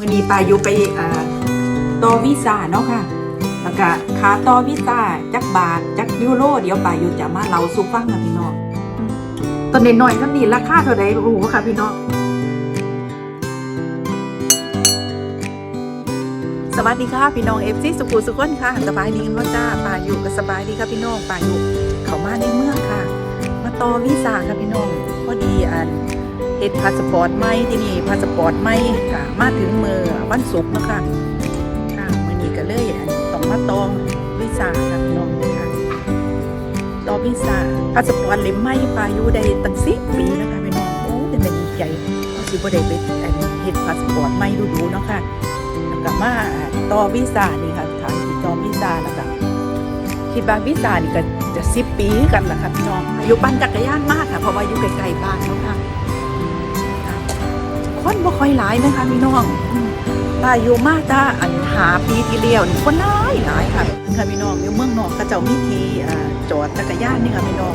วันนี้ปาอยู่ไปอ่าต่อวีซ่าเนาะค่ะ แล้วก็ค่าต่อวีซ่าจักบาทจักยูโรเดี๋ยวปาอยู่จะมาเล่าสู่ฟังค่ะพี่น้องอืมตอนน้อยก็นี่ราคาเท่าใดรู้ค่ะพี่น้องสวัสดีค่ะพี่น้องเอฟซีสุขุสุขนค่ะสบายดีกันว่าจ้าป่าอยู่ก็สบายดีค่ะพี่น้องป่าอยู่เขามาในเมืองค่ะ มาต่อวีซ่าค่ะพี่น้องพอดีอัน เฮ็ดพาสปอร์ตใหม่ที่นี่พาสปอร์ตใหม่ค่ะมาถึงเมื่อวันศุกร์นะค่ะค่ะมื้อนี้ก็เลยต้องมาต่อวีซ่าค่ะน้องค่ะต่อวีซ่าพาสปอร์ตเล่มใหม่ปายูได้ตั้ง10ปีแล้วค่ะพี่น้องโอ้เป็นใหญ่ก็สิบ่ได้ไปเฮ็ดพาสปอร์ตใหม่ดูๆเนาะค่ะแล้วก็มาต่อวีซ่านี่ค่ะทางที่ต่อวีซ่าแล้วก็คิดว่าวีซ่านี่ก็จะสิบปีกันแหละค่ะพี่น้องอายุปั่นจักรยานมากค่ะเพราะว่าอยู่ใกลๆบ้านเนาะค่ะ คนบ่ค่อยหลายนะคะพี่น้องตาอยู่มาจ้าอันหาปีที่เดียวนี่คนหลายหลายค่ะค่ะพี่น้องอยู่เมืองนอกก็เจ้ามีทีจอดจักรยานนี่ค่ะพี่น้อง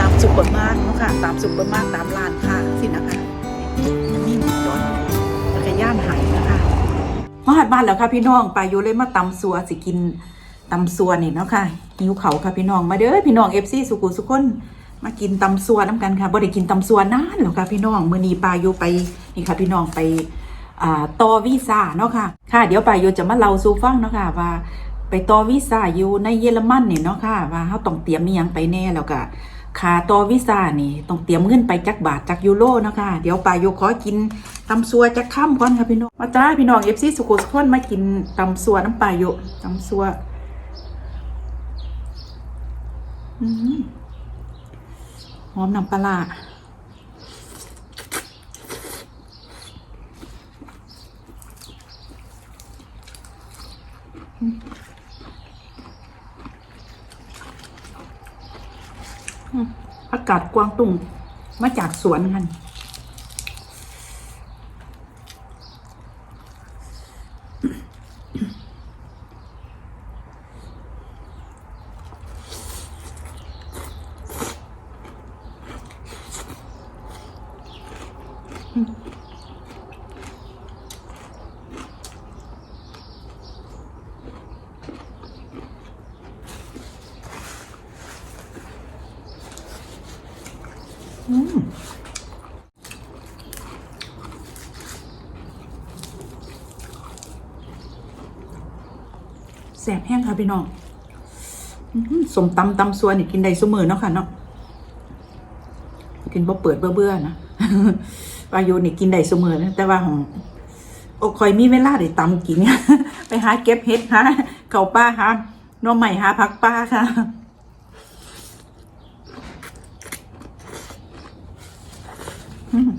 ตามซุปเปอร์มาร์ทเนาะค่ะตามซุปเปอร์มาร์ทตามร้านค้าสินะคะยังมีจอดจักรยานหายนะคะมาหัดบ้านแล้วค่ะพี่น้องไปอยู่เลยมาตำสัวสิกินตำสัวนี่เนาะค่ะหิวเขาค่ะพี่น้องมาเด้อพี่น้องเอฟซีสุกุสุคน มากินตำสัวน้ำกันค่ะบ่ได้กินตำสัวนานแล้วค่ะพี่น้องมื้อนี้ปายูไปนี่ค่ะ พี่น้องไปอ่าต่อวีซ่าเนาะค่ะ ค่ะ เดี๋ยวปายูจะมาเล่าสู่ฟังเนาะค่ะว่าไปต่อวีซ่าอยู่ในเยอรมันเนี่ยเนาะค่ะ ว่าเฮาต้องเตรียมมีหยังไปแน่แล้วก็ค่าต่อวีซ่านี่ต้องเตรียมเงินไปจักบาทจักยูโรเนาะค่ะเดี๋ยวปายู่ขอกินตำซัวจะข้ามก่อนค่ะพี่น้องมาจ้าพี่น้องเอฟซีสุขุสุขนมากินตำซัวน้ำปายู่ตำซัว อืม อมน้ำปลาร้าอืมอืมอากาศกวางตุงมาจากสวนกัน อืมแสบแห้งค่ะพี่น้องสมตำตำซัวนี่กินได้เสมอเนาะค่ะเนาะกินบ่เปิดเบื่อเบื่อๆนะ ปลาโยนี่กินได้เสมอนะแต่ว่าของโอ้คอยมีเวลาได้ตำกิน ไปหาเก็บเห็ดหาเขาป้าหาน้อใหม่หาผักป้าค่ะอืม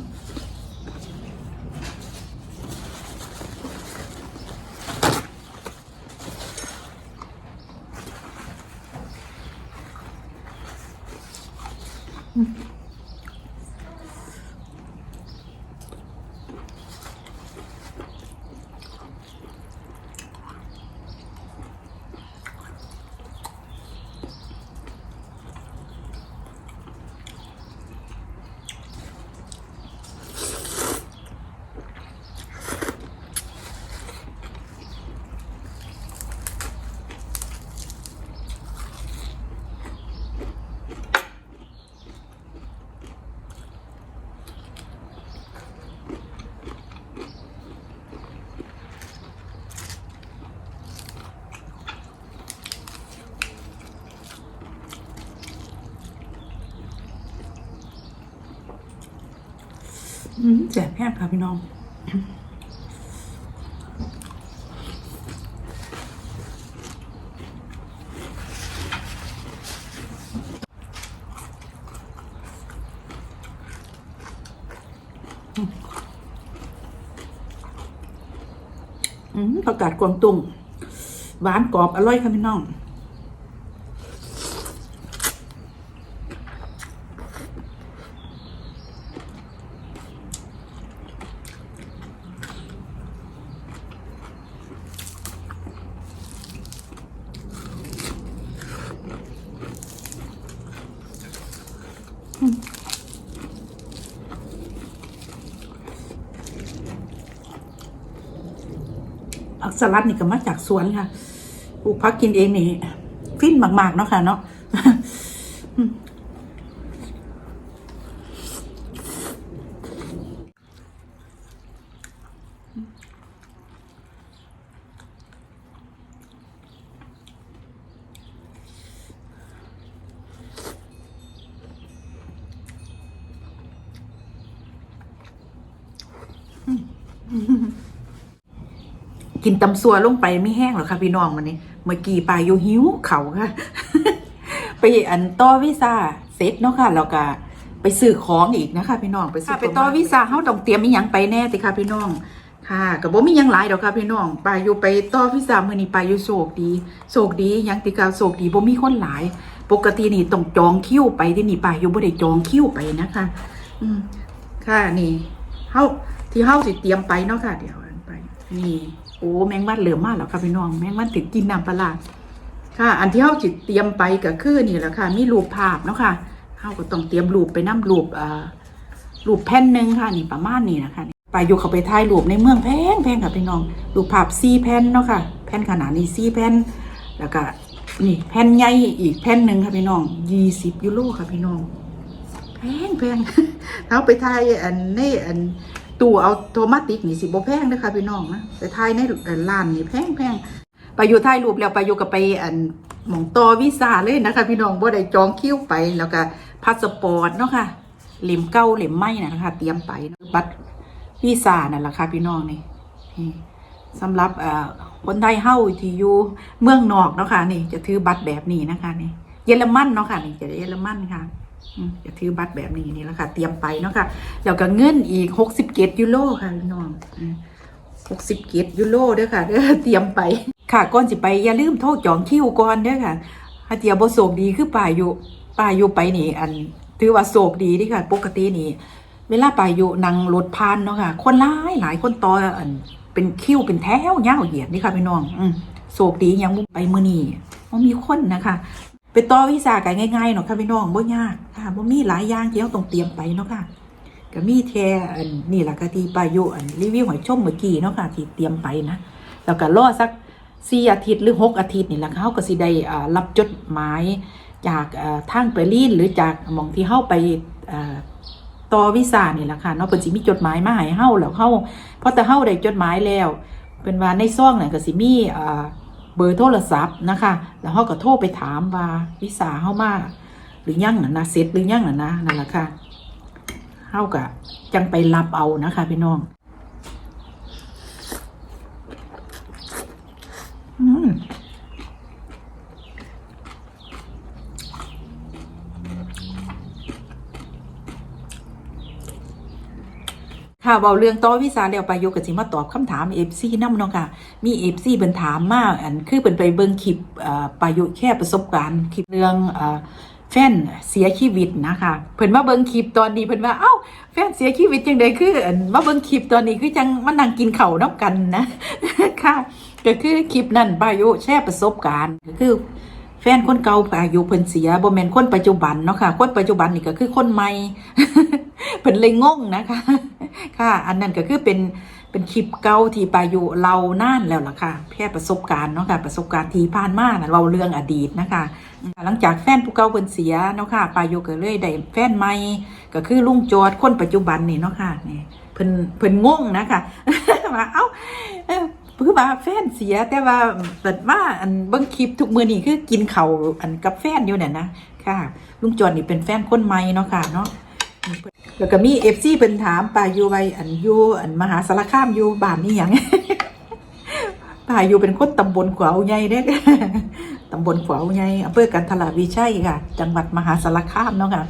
แสบแห้งค่ะพี่น้องอืมประกาศกวางตุ้งหวานกรอบอร่อยค่ะพี่น้อง ผักสลัดนี่ก็มาจากสวนค่ะปลูกพักกินเองนี่ฟินมากๆเนาะค่ะเนาะ กินตำซัวลงไปไม่แห้งหรอกค่ะพี่น้องมันนี่เมื่อกี้ปลาอยู่หิวเขาค่ะ ไปอันต่อวีซ่าเสร็จเนาะค่ะแล้วก็ไปซื้อของอีกนะคะ พี่น้องไปซื้อไปต่อวีซ่าเฮาต้องเตรียมมีหยังไปแน่ติค่ะพี่น้องค่ะก็บ่มีหยังหลายดอกค่ะพี่น้องปลาอยู่ไปต่อวีซ่ามื้อนี้ปลาอยู่โชคดีโชคดีหยังติกาโชคดีบ่มีคนหลาย ปกตินี่ต้องจองคิวไปที่นี่ปลาอยู่บ่ได้จองคิวไปนะคะ อืมค่ะนี่เฮาที่เฮาสิเตรียมไปเนาะค่ะ เดี๋ยวอันไปนี่ โอ้แมงมันเหลือมากแล้วค่ะพี่น้องแมงมันติดกินน้ำปลาค่ะ อันที่เฮาสิตเตรียมไปก็คือนี่แหละค่ะ มีรูปภาพเนาะค่ะเฮาก็ต้องเตรียมรูปไปนํรูปอ่ารูปแผ่นหนึ่งค่ะ นี่ประมาณนี้นะคะไปอยู่เขาไปถ่ายรูปในเมืองแพงแพงค่ะพี่น้องรูปภาพ4แผ่นเนาะค่ะแผ่นขนาดนี้4แผ่นแล้วก็นี่แผ่นใหญ่อีกแผ่นหนึ่งค่ะพี่น้อง20ยูโรค่ะพี่น้องแพงแพงเอาไปทายอันในอัน ตู้เอาโทมาติกนี่สิบ่แพงนะคะพี่น้องนะไปทายในร้านนี่แพงแพงไปอยู่ถ่ายรูปแล้วไปอยู่กับไปอันหมองต่อวีซ่าเลยนะคะ พี่น้องบ่ได้จองคิวไปแล้วก็พาสปอร์ตเนาะค่ะเหล่มเก้าเหล่มไหมนะคะ เตรียมไปบัตรวีซ่านั่นแหละค่ะพี่น้องนี่สำหรับเอ่อคนไทยเฮาที่อยู่เมืองนอกเนาะค่ะนี่ จะถือบัตรแบบนี้นะคะนี่เยอรมันเนาะค่ะนี่จะเยอรมันค่ะ จะถือบัตรแบบนี้นี่แหละค่ะ เตรียมไปเนาะค่ะแล้วก็เงินอีกหกสิบเกตยูโรค่ะพี่น้องหกสิบเกตยูโรเด้อค่ะเด้อเตรียมไป ค่ะก่อนสิไปอย่าลืมโทรจองคิวก่อนเด้อค่ะถ้าเจียบโศกดีคือป่าอยู่ป่าอยู่ไปนี่อันถือว่าโศกดีดิค่ะ ปกตินี่เวลาป่าอยู่นั่งรถพานเนาะค่ะ คนหลายหลายคนต่ออันเป็นคิวเป็นแถวยาวเหยียดนี่ค่ะพี่น้อง อืโศกดียังบ่ไปมื้อนี้บ่มีคนนะคะ ไปต่อวีซ่ากันง่ายๆเนาะค่ะพี่น้องบ่ยากค่ะบ่มีหลายอย่างที่เราต้องเตรียมไปเนาะค่ะก็มีแค่อันนี่ล่ะก็ที่ปายุอันรีวิวหอยชมเมื่อกี้เนาะค่ะที่เตรียมไปนะแล้วก็รอสัก4อาทิตย์หรือ6อาทิตย์นี่ล่ะเขาก็สิได้อ่ารับจดหมายจากอ่ทางเบอร์ลินหรือจากหมองที่เฮาไปอ่ต่อวีซ่านี่ล่ะค่ะเนาะเพิ่นสิมีจดหมายมาให้เฮาแล้วเฮาพอแต่เฮาได้จดหมายแล้ว เป็นว่าในซ่องนั่นก็สิมีอ่ เบอร์โทรศัพท์นะคะ แล้วเขาก็โทรไปถามว่าวิสาเข้ามาหรือยังน่ะนะเสร็จหรือยังน่ะนะนั่นแหละค่ะเขาก็จังไปรับเอานะคะพี่น้อง อืม ค่ะเบาเรื่องต่อวิสาแล้วไปโยกสิมาตอบคำถามเอฟซีน้ำเนาะค่ะ มีเอฟซีเป็นถามมากอันคือเป็นไปเบิ่งคลิปอ่อปายุแค่ประสบการณ์คลิปเรื่องอ่อแฟนเสียชีวิตนะคะเพิ่นมาเบิ่งคลิปตอนนี้เพิ่นว่าเอ้าแฟนเสียชีวิตจังไดคืออันมาเบิ่งคลิปตอนนี้คือจังมานั่งกินเข้าวนํกันนะค่ะก็คือคลิปนั้นปายุแชร์ประสบการณ์ก็คือแฟนคนเก่าอายุเพิ่นเสียบ่แม่นคนปัจจุบันเนาะค่ะคนปัจจุบันนี่ก็คือคนใหม่เพิ่นเลยงงนะคะ ค่ะ อันนั้นก็คือเป็นเป็นคลิปเก่าที่ปายุเรานานแล้วล่ะค่ะแค่ประสบการณ์เนาะค่ะประสบการณ์ที่ผ่านมานะเราเรื่องอดีตนะคะ หลังจากแฟนผู้เก่าเพิ่นเสียเนาะค่ะปายุก็เลยได้แฟนใหม่ก็คือลุงโจอดคนปัจจุบันนี่เนาะค่ะนี่เพิ่นเพิ่นงงนะคะว่าเอ้าเอ้าคือว่าแฟนเสียแต่ว่าเปิดว่าอันเบิ่งคลิปทุกมือนี่คือกินเข้าอันกับแฟนอยู่เนี่ยนะค่ะลุงจอนนี่เป็นแฟนคนใหม่เนาะค่ะเนาะ แล้วก็มีเอฟซีเป็นถามป่าอยู่ไวอันอยู่อันมหาสารคามอยู่บ้านนี่ยังป่าอยู่เป็นคนตำบลขวาวใหญ่เด้อตำบลขวาวใหญ่อำเภอกันทลาวิชัยค่ะ จังหวัดมหาสารคามเนาะค่ะ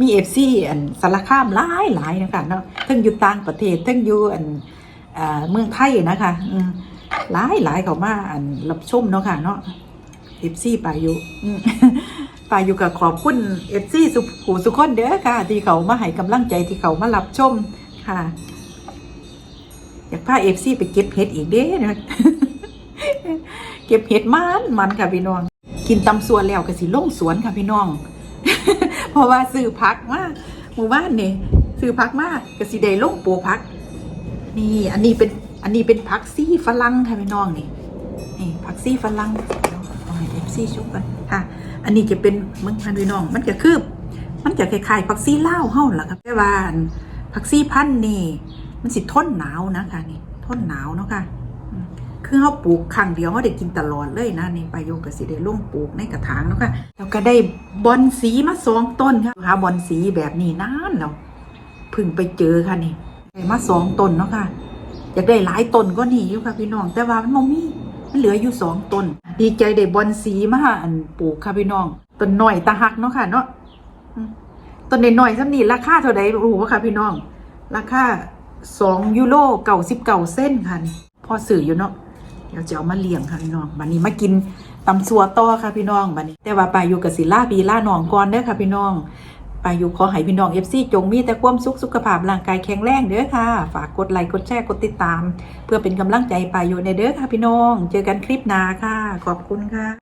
มีเอฟซีอันสารคามหลายหลายนะคะเนาะทั้งอยู่ต่างประเทศทั้งอยู่อันเมืองไทยนะคะหลายหลายเขามาอันรับชมเนาะค่ะเนาะเอฟซีป่าอยู่ ป่าอยู่กับขอบคุณเอฟซีสุขูสุขคนเด้อค่ะ ที่เขามาให้กำลังใจที่เขามารับชมค่ะอยากพาเอฟซีไปเก็บเห็ดอีกเด้นะเก็บเห็ดมันมันค่ะพี่น้อง กินตำสวนแล้วก็สิล่งสวนค่ะพี่น้อง เพราะว่าซื้อพักมาหมู่บ้านนี่ซื้อพักมาก็สิได้ล่งปูพัก นี่ อันนี้เป็นอันนี้เป็นผักซี่ฝรั่งค่ะพี่น้องนี่นี่ผักซี่ฝรั่ง ให้เอฟซีชุกันค่ะ อันนี้จะเป็นเมืองพันพี่น้อง มันจะคือมันจะคล้ายๆผักซี่ลาเฮาล่ะครับแต่ว่านผักซีพันนี่ มันสิทนหนาวนะคะนี่ทนหนาวเนาะค่ะคือเขาปลูกครั้งเดียวเขาได้กินตลอดเลยนะนี่ปาโยกกสิได้ลงปลูกในกระถางเนาะค่ะแล้วก็ได้บอนสีมาสองต้นค่ะหาบอนสีแบบนี้นานแล้วพึ่งไปเจอค่ะนี่ได้มาสองต้นเนาะค่ะอยากได้หลายต้นก็นี่อยู่ค่ะพี่น้องแต่ว่ามันบ่มี มันเหลืออยู่สองต้น ดีใจได้บอนสีมาอันปลูกค่ะพี่น้องต้นหน่อยตาหักเนาะค่ะเนาะอืมต้นหน่อยๆซ้ำนี่ราคาเท่าใดรู้บ่ค่ะพี่น้อง ราคาสองยูโรเก่าสิบเก่าเส้นค่ะนี่พอสื่ออยู่เนาะเดี๋ยวจะเอามาเลี้ยงค่ะพี่น้องบัดนี้มากินตำสัวต่อค่ะพี่น้องบัดนี้ แต่ว่าไปอยู่กับศิลาปีล่าหนองก่อนเด้อค่ะพี่น้อง ปาอยู่ขอให้พี่น้องเอฟซีจงมีแต่ความสุขสุขภาพร่างกายแข็งแรงเด้อค่ะ ฝากกดไลค์กดแชร์กดติดตาม เพื่อเป็นกำลังใจปาอยู่ในเด้อค่ะพี่น้อง เจอกันคลิปหน้าค่ะ ขอบคุณค่ะ